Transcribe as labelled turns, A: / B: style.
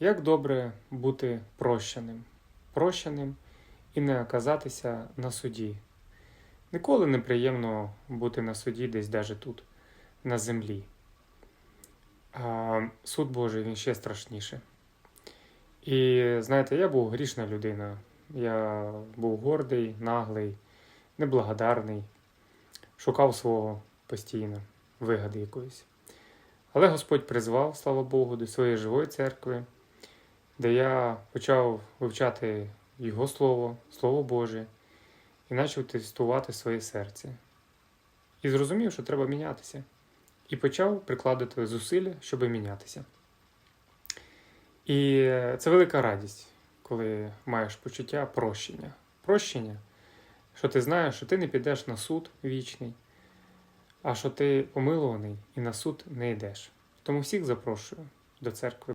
A: Як добре бути прощеним, прощеним і не оказатися на суді. Ніколи не приємно бути на суді десь даже тут, на землі. А суд Божий він ще страшніше. І знаєте, я був грішна людина. Я був гордий, наглий, неблагодарний, шукав свого постійно, вигади якоїсь. Але Господь призвав, слава Богу, до своєї живої церкви, де я почав вивчати Його Слово, Слово Боже, і почав тестувати своє серце. І зрозумів, що треба мінятися. І почав прикладати зусилля, щоб мінятися. І це велика радість, коли маєш почуття прощення. Прощення, що ти знаєш, що ти не підеш на суд вічний, а що ти помилуваний і на суд не йдеш. Тому всіх запрошую до церкви.